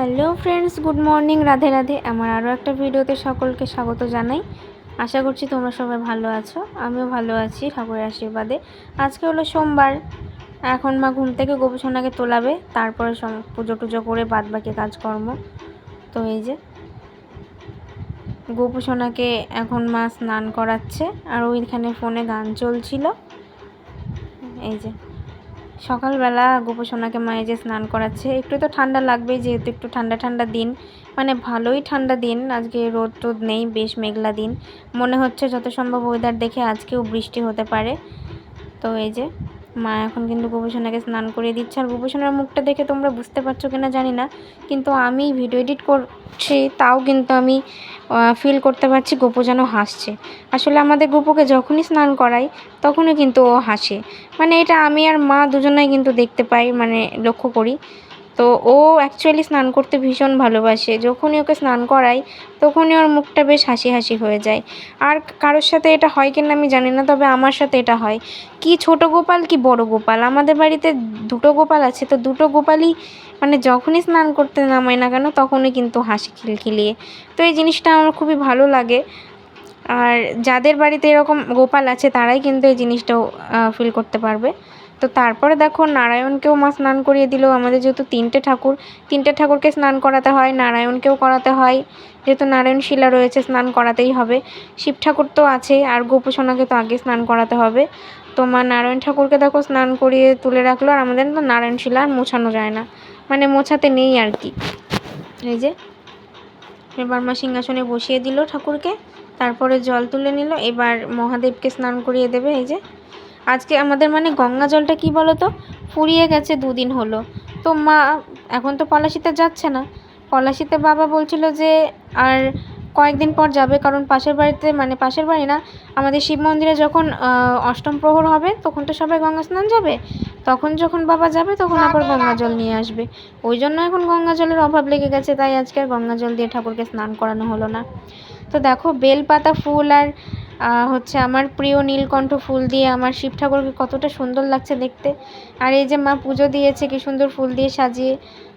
Hello friends, good morning, Radhe Radhe. আমার আরও একটা ভিডিওতে সকলকে স্বাগত জানাই। আশা করছি তোমরা সবাই ভালো আছো, আমিও ভালো আছি ঠাকুরের আশীর্বাদে। আজকে হলো সোমবার, এখন মা ঘুম থেকে গোপসোনাকে তোলাবে, তারপরে পুজো টুজো করে বাদ বাকি কাজকর্ম। তো এই যে, গোপসোনাকে এখন মা স্নান করাচ্ছে, আর ওইখানে ফোনে গান চলছিল। এই যে সকালবেলা গোপসোনাকে মায়ে যে স্নান করাচ্ছে, একটু তো ঠান্ডা লাগবে যেহেতু একটু ঠান্ডা ঠান্ডা দিন। মানে ভালোই ঠান্ডা দিন, আজকে রোদ টোদ নেই, বেশ মেঘলা দিন। মনে হচ্ছে যত সম্ভব ওয়েদার দেখে আজকেও বৃষ্টি হতে পারে। তো এই যে মা এখন কিন্তু গোপসোনাকে স্নান করিয়ে দিচ্ছে। আর গোপসোনার মুখটা দেখে তোমরা বুঝতে পারছ কিনা জানি না, কিন্তু আমি ভিডিও এডিট করছি, তাও কিন্তু আমি ফিল করতে পারছি গোপু যেন হাসছে। আসলে আমাদের গোপুকে যখনই স্নান করাই, তখনই কিন্তু ও হাসে। মানে এটা আমি আর মা দুজনাই কিন্তু দেখতে পাই মানে লক্ষ্য করি। তো ও অ্যাকচুয়ালি স্নান করতে ভীষণ ভালোবাসে। যখনই ওকে স্নান করাই, তখনই ওর মুখটা বেশ হাসি হাসি হয়ে যায়। আর কারোর সাথে এটা হয় কিনা আমি জানি না, তবে আমার সাথে এটা হয়। কি ছোট গোপাল, কি বড় গোপাল। আমাদের বাড়িতে দুটো গোপাল আছে, তো দুটো গোপালই মানে যখনই স্নান করতে নামায় না কেন, তখনই কিন্তু হাসি খিলখিলিয়ে। তো এই জিনিসটা আমার খুবই ভালো লাগে। আর যাদের বাড়িতে এরকম গোপাল আছে, তারাই কিন্তু এই জিনিসটাও ফিল করতে পারবে। তো তারপরে দেখো নারায়ণকেও মা স্নান করিয়ে দিল। আমাদের যেহেতু তিনটে ঠাকুর, তিনটে ঠাকুরকে স্নান করাতে হয়, নারায়ণকেও করাতে হয়। যেহেতু নারায়ণ শিলা রয়েছে, স্নান করাতেই হবে। শিব ঠাকুর তো আছে, আর গোপুসোনাকে তো আগে স্নান করাতে হবে। তো মা নারায়ণ ঠাকুরকে দেখো স্নান করিয়ে তুলে রাখল, আর আমাদের তো নারায়ণ শিলা আর মোছানো যায় না। মানে মোছাতে নেই আর কি। এই যে, এবার মা সিংহাসনে বসিয়ে দিল ঠাকুরকে, তারপরে জল তুলে নিল। এবার মহাদেবকে স্নান করিয়ে দেবে, এই যে। আজকে আমাদের মানে গঙ্গা জলটা কী বলো তো ফুরিয়ে গেছে দুদিন হলো। তো মা এখন তো পলাশিতে যাচ্ছে না। পলাশিতে বাবা বলছিল যে আর কয়েকদিন পর যাবে কারণ পাশের বাড়িতে মানে পাশের বাড়ি না আমাদের শিব মন্দিরে যখন অষ্টম প্রহর হবে তখন তো সবাই গঙ্গা স্নান যাবে। তখন যখন বাবা যাবে তখন আবার গঙ্গা জল নিয়ে আসবে। ওই জন্য এখন গঙ্গা জলের অভাব লেগে গেছে তাই আজকে আর গঙ্গা জল দিয়ে ঠাকুরকে স্নান করানো হলো না। তো দেখো বেলপাতা ফুল আর হচ্ছে আমার প্রিয় নীলকণ্ঠ ফুল দিয়ে আমার শিব ঠাকুরকে কতটা সুন্দর লাগছে দেখতে। আর এই যে মা পুজো দিয়েছে, কি সুন্দর ফুল দিয়ে সাজিয়ে,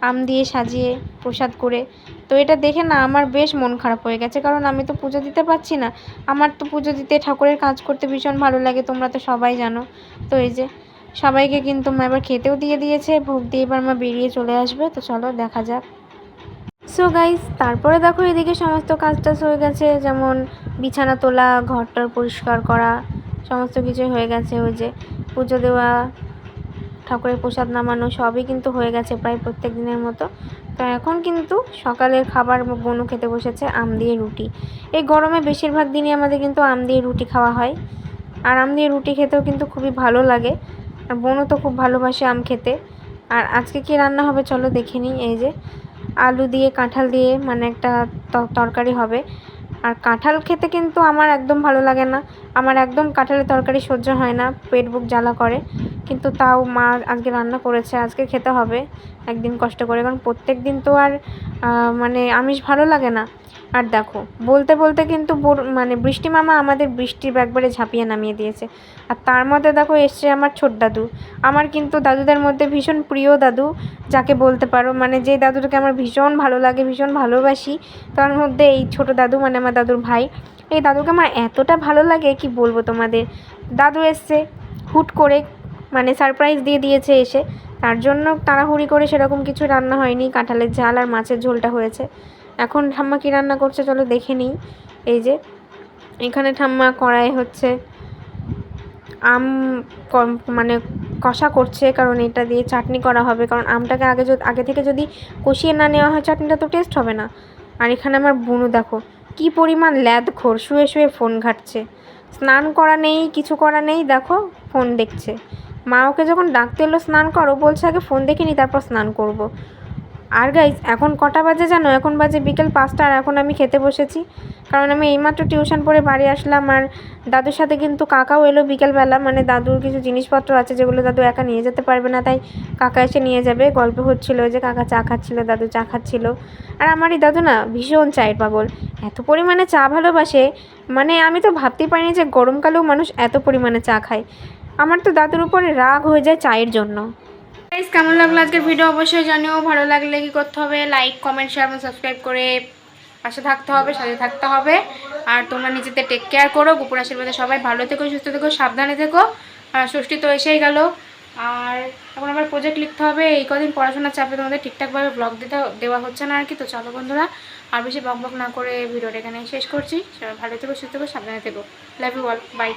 আম দিয়ে সাজিয়ে প্রসাদ করে। তো এটা দেখে না আমার বেশ মন খারাপ হয়ে গেছে, কারণ আমি তো পুজো দিতে পারছি না। আমার তো পুজো দিতে ঠাকুরের কাজ করতে ভীষণ ভালো লাগে, তোমরা তো সবাই জানো। তো এই যে সবাইকে কিন্তু মা এবার খেতেও দিয়ে দিয়েছে, ভোগ দিয়ে এবার মা বেরিয়ে চলে আসবে। তো চলো দেখা যাক। সো গাইস তারপরে দেখো এদিকে সমস্ত কাজ টাজ হয়ে গেছে, যেমন বিছানা তোলা, ঘরটার পরিষ্কার করা, সমস্ত কিছুই হয়ে গেছে। ওই যে পুজো দেওয়া, ঠাকুরের প্রসাদ নামানো, সবই কিন্তু হয়ে গেছে প্রায় প্রত্যেক দিনের মতো। তো এখন কিন্তু সকালের খাবার বনু খেতে বসেছে আম দিয়ে রুটি। এই গরমে বেশিরভাগ দিনই আমাদের কিন্তু আম দিয়ে রুটি খাওয়া হয়। আর আম দিয়ে রুটি খেতেও কিন্তু খুবই ভালো লাগে। আর বনু তো খুব ভালোবাসে আম খেতে। আর আজকে কি রান্না হবে চলো দেখে নিই। এই যে আলু দিয়ে, কাঁঠাল দিয়ে মানে একটা তরকারি হবে। আর কাঁঠাল খেতে কিন্তু আমার একদম ভালো লাগে না। আমার একদম কাঁঠালের তরকারি সহ্য হয় না, পেট বুক জ্বালা করে। কিন্তু তাও মা আজকে রান্না করেছে, আজকে খেতে হবে। একদিন কষ্ট করে, কারণ প্রত্যেক দিন তো আর মানে আমিষ ভালো লাগে না। আর দেখো, বলতে বলতে কিন্তু মানে বৃষ্টি মামা আমাদের বৃষ্টির একবারে ঝাঁপিয়ে নামিয়ে দিয়েছে। আর তার মধ্যে দেখো এসছে আমার ছোট দাদু। আমার কিন্তু দাদুদের মধ্যে ভীষণ প্রিয় দাদু, যাকে বলতে পারো মানে যে দাদুটাকে আমার ভীষণ ভালো লাগে, ভীষণ ভালোবাসি, তার মধ্যে এই ছোট দাদু মানে আমার দাদুর ভাই, এই দাদুকে আমার এতটা ভালো লাগে, কি বলব তোমাদের? দাদু এসছে, হুট করে মানে সারপ্রাইজ দিয়ে দিয়েছে এসে। তার জন্য তাড়াহুড়ি করে সেরকম কিছু রান্না হয়নি, কাঁঠালের ঝাল আর মাছের ঝোলটা হয়েছে। এখন ঠাম্মা কী রান্না করছে চলো দেখে নিই। এই যে, এখানে ঠাম্মা কড়াই হচ্ছে আম মানে কষা করছে, কারণ এটা দিয়ে চাটনি করা হবে। কারণ আমটাকে আগে আগে থেকে যদি কষিয়ে না নেওয়া হয় চাটনিটা তো টেস্ট হবে না। আর এখানে আমার বুনু দেখো, কি পরিমাণ ল্যাদ খোর শুয়ে শুয়ে ফোন ঘাটছে। স্নান করা নেই, কিছু করা নেই, দেখো, ফোন দেখছে। মা ওকে যখন ডাকতে এলো স্নান করো বলছে, আগে ফোন দেখে নি, তারপর স্নান করব। আর গাইজ এখন কটা বাজে জানো? এখন বাজে বিকেল পাঁচটা আর এখন আমি খেতে বসেছি। কারণ আমি এইমাত্র টিউশন পড়ে বাড়ি আসলাম আর দাদুর সাথে কিন্তু কাকাও এলো বিকেলবেলা। মানে দাদুর কিছু জিনিসপত্র আছে যেগুলো দাদু একা নিয়ে যেতে পারবে না, তাই কাকা এসে নিয়ে যাবে। গল্প হচ্ছিল যে কাকা চা খাচ্ছিল, দাদু চা খাচ্ছিল। আর আমারই দাদু না ভীষণ চায়ের পাগল। এত পরিমাণে চা ভালোবাসে মানে আমি তো ভাবতেই পারিনি যে গরমকালেও মানুষ এত পরিমাণে চা খায়। আমার তো দাদুর উপরে রাগ হয়ে যায় চায়ের জন্য। গাইস কেমন লাগল আজকের ভিডিও অবশ্যই জানিও। ভালো লাগলে কি করতে হবে? লাইক কমেন্ট শেয়ার এবং সাবস্ক্রাইব করে পাশে থাকতে হবে, সাথে থাকতে হবে। আর তোমরা নিজেদের টেক কেয়ার করো। গোপুর আশীর্বাদে সবাই ভালো থেকো, সুস্থ থেকো, সাবধানে থেকো। ষষ্ঠী তো এসেই গেল। আর এখন আবার প্রজেক্ট লিখতে হবে। এই কদিন পড়াশোনার চাপে তোমাদের ঠিকঠাকভাবে ব্লগ দিতে দেওয়া হচ্ছে না আর কি। তো চলো বন্ধুরা, আর বেশি বক বক না করে ভিডিওটা এখানে শেষ করছি। সবাই ভালো থেকো, সুস্থ থেকো, সাবধানে থেকো। Love you all by